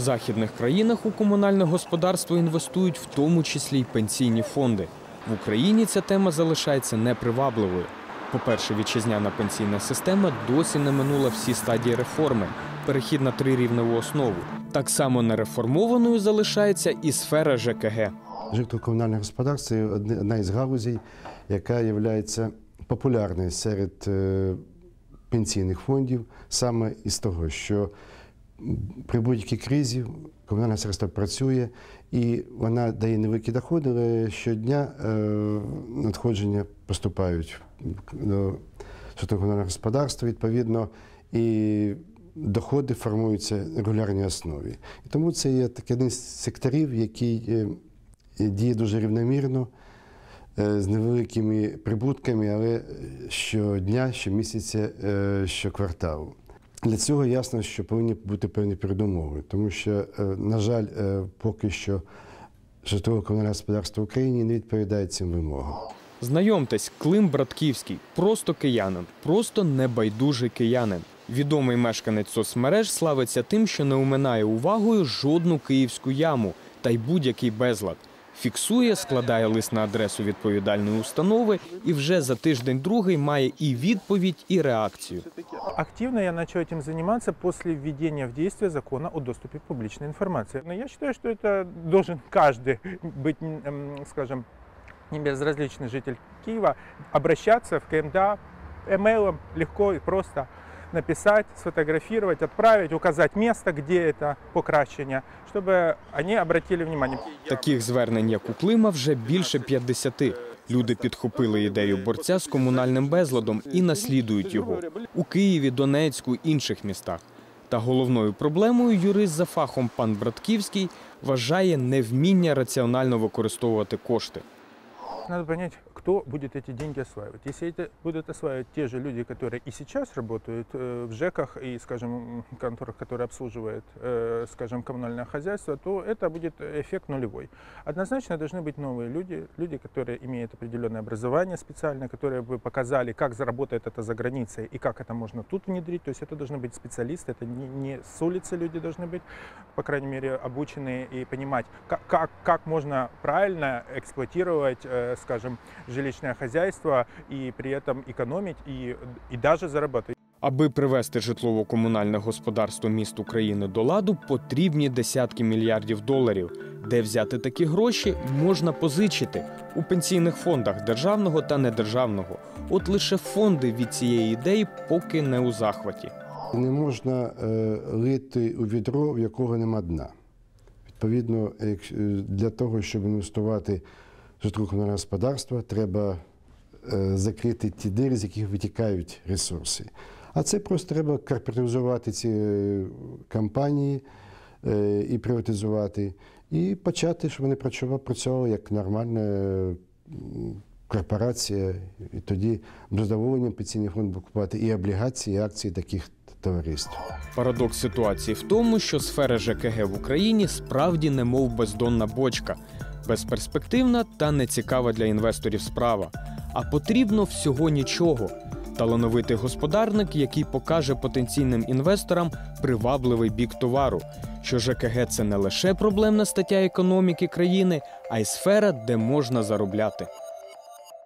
Західних країнах у комунальне господарство інвестують в тому числі й пенсійні фонди. В Україні ця тема залишається непривабливою. По-перше, вітчизняна пенсійна система досі не минула всі стадії реформи, перехід на трирівневу основу. Так само нереформованою залишається і сфера ЖКГ. Житлово-комунальне господарство це одна із галузей, яка є популярною серед е, пенсійних фондів саме із того, що при будь-якій кризі комунальне господарство працює і вона дає невеликі доходи, але щодня е, надходження поступають до житлово-комунального господарства, відповідно, і доходи формуються на регулярній основі. І тому це є такий один з секторів, який е, діє дуже рівномірно, е, з невеликими прибутками, але щодня, щомісяця, щокварталу. Для цього ясно, що повинні бути певні передумови, тому що, е, на жаль, е, поки що житлово-комунальне господарство в Україні не відповідає цим вимогам. Знайомтесь, Клим Братківський, просто киянин, просто небайдужий киянин. Відомий мешканець соцмереж славиться тим, що не оминає увагою жодну київську яму та й будь-який безлад Фіксує, складає лист на адресу відповідальної установи і вже за тиждень-другий має і відповідь, і реакцію. Активно я начал этим заниматься после введения в действие закона о доступе к публичной информации. Но я считаю, что это должен каждый быть, м, скажем, не безразличный житель Киева, обращаться в КМДА эмейлом легко и просто написать, сфотографировать, отправить, указать место, где это покращение, чтобы они обратили внимание. Таких звернень, як у Клима, вже більше 50. Люди підхопили ідею борця з комунальним безладом і наслідують його у Києві, Донецьку, інших містах. Та головною проблемою юрист за фахом пан Братківський вважає невміння раціонально використовувати кошти. Надо понять, кто будет эти деньги осваивать. Если это будут осваивать те же люди, которые и сейчас работают э, в ЖЭКах и, скажем, конторах, которые обслуживают, э, скажем, коммунальное хозяйство, то это будет эффект нулевой. Однозначно должны быть новые люди, люди, которые имеют определенное образование специальное, которые бы показали, как заработает это за границей и как это можно тут внедрить. То есть это должны быть специалисты, это не, не с улицы люди должны быть, по крайней мере, обученные и понимать, как, как, как можно правильно эксплуатировать, э, скажем, жилищное хозяйство и при этом экономить и, и даже зарабатывать. Аби привести житлово-комунальне господарство міст України до ладу, потрібні десятки мільярдів доларів. Де взяти такі гроші, можна позичити у пенсійних фондах державного та недержавного. От лише фонди від цієї ідеї поки не у захваті. Не можна е, лити у відро, в якого нема дна. Відповідно, якщо- е, для того, щоб інвестувати в житлово-комунальне господарство, треба е, закрити ті дири, з яких витікають ресурси. А це просто треба корпоратизувати ці е, компанії е, і приватизувати, і почати, щоб вони працювали, як нормальна корпорація. І тоді з задоволенням пенсійний фонд буде купувати і облігації, і акції таких товариств. Парадокс ситуації в тому, що сфера ЖКГ в Україні справді немов бездонна бочка, безперспективна та нецікава для інвесторів справа. А потрібно всього нічого. Талановитий господарник, який покаже потенційним інвесторам привабливий бік товару, що ЖКГ це не лише проблемна стаття економіки країни, а й сфера, де можна заробляти.